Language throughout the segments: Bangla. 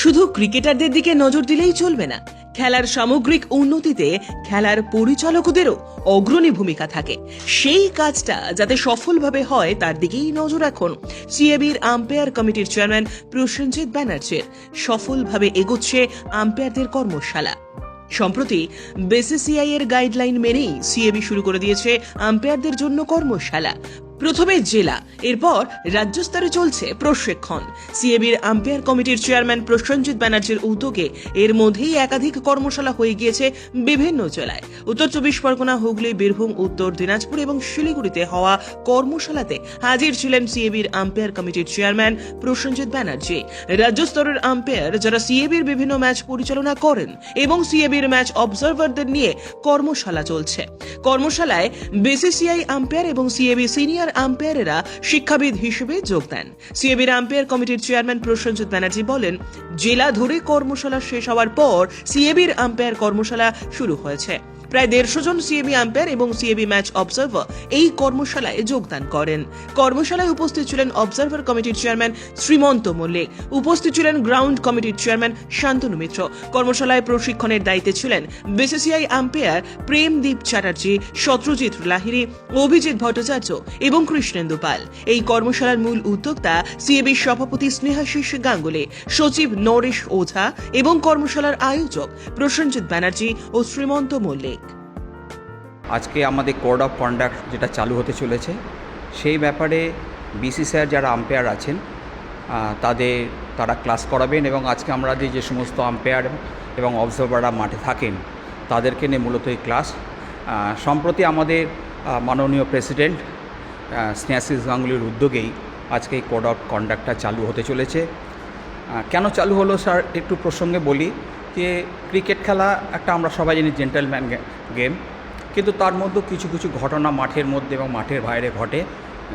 শুধু ক্রিকেটারদের দিকে নজর দিলেই চলবে না। খেলার সামগ্রিক উন্নতিতে খেলার পরিচালকদেরও অগ্রণী ভূমিকা থাকে। সেই কাজটা যাতে সফলভাবে হয়, তার দিকেই নজর রাখুন সিএবির আম্পায়ার কমিটির চেয়ারম্যান প্রসেনজিৎ ব্যানার্জির। সফলভাবে এগোচ্ছে আম্পায়ারদের কর্মশালা। সম্প্রতি বিসিসিআই এর গাইডলাইন মেনেই সিএবি শুরু করে দিয়েছে আম্পায়ারদের জন্য কর্মশালা। প্রথমে জেলা, এরপর রাজ্য স্তরে চলছে প্রশিক্ষণ। সিএবির আম্পায়ার কমিটির চেয়ারম্যান প্রসেনজিৎ ব্যানার্জির উদ্যোগে এর মধ্যেই একাধিক কর্মশালা হয়ে গিয়েছে বিভিন্ন জেলায়। উত্তর চব্বিশ পরগনা, হুগলি, বীরভূম, উত্তর দিনাজপুর এবং শিলিগুড়িতে হওয়া কর্মশালাতে হাজির ছিলেন সিএবির আম্পায়ার কমিটির চেয়ারম্যান প্রসেনজিৎ ব্যানার্জি। রাজ্য স্তরের আম্পায়ার যারা সিএবির বিভিন্ন ম্যাচ পরিচালনা করেন এবং সিএবির ম্যাচ অবজারভারদের নিয়ে কর্মশালা চলছে। কর্মশালায় বিসিসিআই আম্পায়ার এবং সিএবি সিনিয়র আম্পায়ারেরা শিক্ষাবিদ হিসেবে যোগ দেন। সিএবির আম্পায়ার কমিটির চেয়ারম্যান প্রসেনজিৎ ব্যানার্জি বলেন, জেলা ধরে কর্মশালা শেষ হওয়ার পর সিএবির আম্পায়ার কর্মশালা শুরু হয়েছে। প্রায় দেড়শো জন সিএবি আম্পায়ার এবং সিএবি ম্যাচ অবজার্ভার এই কর্মশালায় যোগদান করেন। কর্মশালায় উপস্থিত ছিলেন অবজার্ভার কমিটির চেয়ারম্যান শ্রীমন্ত মল্লিক, উপস্থিত ছিলেন গ্রাউন্ড কমিটির চেয়ারম্যান শান্তনু মিত্র। কর্মশালায় প্রশিক্ষণের দায়িত্বে ছিলেন বিসিসিআই আম্পায়ার প্রেমদীপ চ্যাটার্জি, শত্রুজিৎ লাহিরি অভিজিৎ ভট্টাচার্য এবং কৃষ্ণেন্দু পাল। এই কর্মশালার মূল উদ্যোক্তা সিএবি সভাপতি স্নেহাশিস গাঙ্গুলি, সচিব নরেশ ওঝা এবং কর্মশালার আয়োজক প্রসেনজিৎ ব্যানার্জি ও শ্রীমন্ত মল্লিক। আজকে আমাদের কোড অফ কন্ডাক্ট যেটা চালু হতে চলেছে, সেই ব্যাপারে বিসিসিআর যারা আম্পায়ার আছেন তাদের, তারা ক্লাস করাবেন এবং আজকে আমরা যে যে সমস্ত আম্পায়ার এবং অবজারভাররা মাঠে থাকেন, তাদেরকে নিয়ে মূলত এই ক্লাস। সম্প্রতি আমাদের মাননীয় প্রেসিডেন্ট স্নেহাশিস গাঙ্গুলির উদ্যোগেই আজকে এই কোড অফ কন্ডাক্টটা চালু হতে চলেছে। কেন চালু হলো স্যার, একটু প্রসঙ্গে বলি যে, ক্রিকেট খেলা একটা আমরা সবাই জানি জেন্টেলম্যান গেম কিন্তু তার মধ্যে কিছু কিছু ঘটনা মাঠের মধ্যে এবং মাঠের বাইরে ঘটে,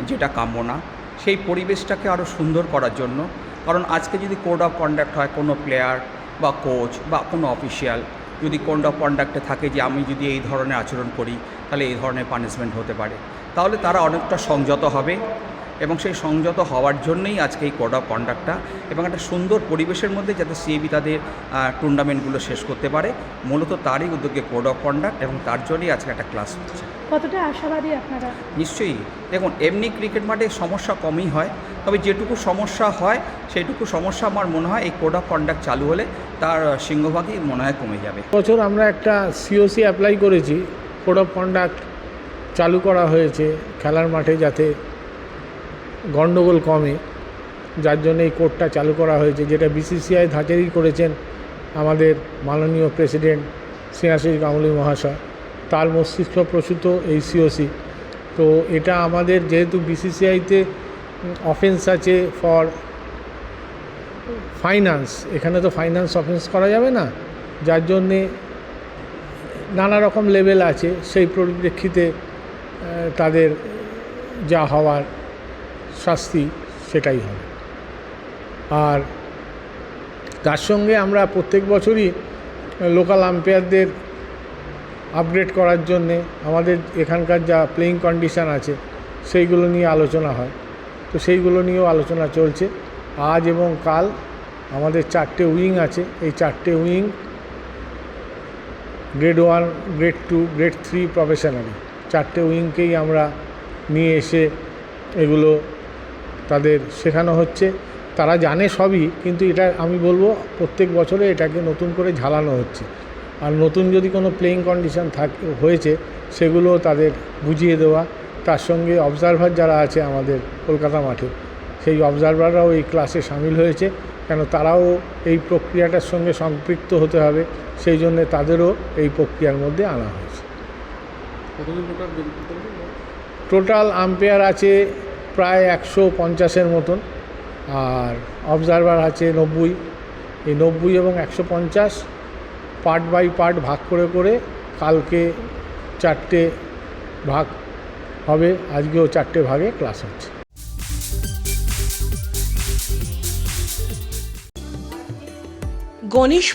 যেটা কাম্য না। সেই পরিবেশটাকে আরও সুন্দর করার জন্য, কারণ আজকে যদি কোড অফ কন্ডাক্ট হয় কোনো প্লেয়ার বা কোচ বা কোনো অফিসিয়াল যদি কোড অফ কন্ডাক্টে থাকে যে আমি যদি এই ধরনের আচরণ করি, তাহলে এই ধরনের পানিশমেন্ট হতে পারে। তাহলে তারা অনেকটা সংযত হবে। এবং সেই সংযত হওয়ার জন্যই আজকে এই কোড অফ কন্ডাক্টটা এবং একটা সুন্দর পরিবেশের মধ্যে যাতে সিএবি তাদের টুর্নামেন্টগুলো শেষ করতে পারে। মূলত তারই উদ্যোগে কোড অফ কন্ডাক্ট এবং তার জন্যই আজকে একটা ক্লাস হচ্ছে। কতটা আশাবাদী আপনারা? নিশ্চয়ই। দেখুন এমনি ক্রিকেট মাঠে সমস্যা কমই হয় তবে যেটুকু সমস্যা হয় সেইটুকু সমস্যা আমার মনে হয় এই কোড অফ কন্ডাক্ট চালু হলে তার সিংহভাগই মনে হয় কমে যাবে। বছর আমরা একটা সিওসি অ্যাপ্লাই করেছি। কোড অফ কন্ডাক্ট চালু করা হয়েছে খেলার মাঠে যাতে গণ্ডগোল কমে, যার জন্য এই কোর্টটা চালু করা হয়েছে, যেটা বিসিসিআই ধাঁচেরই করেছেন আমাদের মাননীয় প্রেসিডেন্ট শ্রেয়াশিস গাঙ্গুলি মহাশয়। তার মস্তিষ্ক প্রসূত এই সিওসি তো এটা আমাদের যেহেতু বিসিসিআইতে অফেন্স আছে ফর ফাইন্যান্স এখানে তো ফাইন্যান্স অফেন্স করা যাবে না, যার জন্যে নানা রকম লেভেল আছে, সেই পরিপ্রেক্ষিতে তাদের যা হওয়ার শাস্তি সেটাই হবে। আর তার সঙ্গে আমরা প্রত্যেক বছরই লোকাল আম্পায়ারদের আপগ্রেড করার জন্যে আমাদের এখানকার যা প্লেয়িং কন্ডিশন আছে, সেইগুলো নিয়ে আলোচনা হয়। তো সেইগুলো নিয়েও আলোচনা চলছে। আজ এবং কাল আমাদের চারটে উইং আছে। এই চারটে wing grade one grade two grade three professionally চারটে উইংকেই আমরা নিয়ে এসে এগুলো তাদের শেখানো হচ্ছে। তারা জানে সবই কিন্তু এটা আমি বলব প্রত্যেক বছরে এটাকে নতুন করে ঝালানো হচ্ছে। আর নতুন যদি কোনো প্লেয়িং কন্ডিশন থাকে হয়েছে সেগুলো তাদের বুঝিয়ে দেওয়া। তার সঙ্গে অবজারভার যারা আছে আমাদের কলকাতা মাঠে সেই অবজারভাররাও এই ক্লাসে সামিল হয়েছে। কেন তারাও এই প্রক্রিয়াটার সঙ্গে সম্পৃক্ত হতে হবে সেই জন্য তাদেরও এই প্রক্রিয়ার মধ্যে আনা হয়েছে। টোটাল আম্পায়ার আছে প্রায় একশো পঞ্চাশের মতন। আর অবজারভার আছে নব্বই। এই নব্বই এবং একশো পঞ্চাশ পার্ট বাই পার্ট ভাগ করে করে কালকে চারটে ভাগ হবে। আজকেও চারটে ভাগে ক্লাস হচ্ছে। গণেশ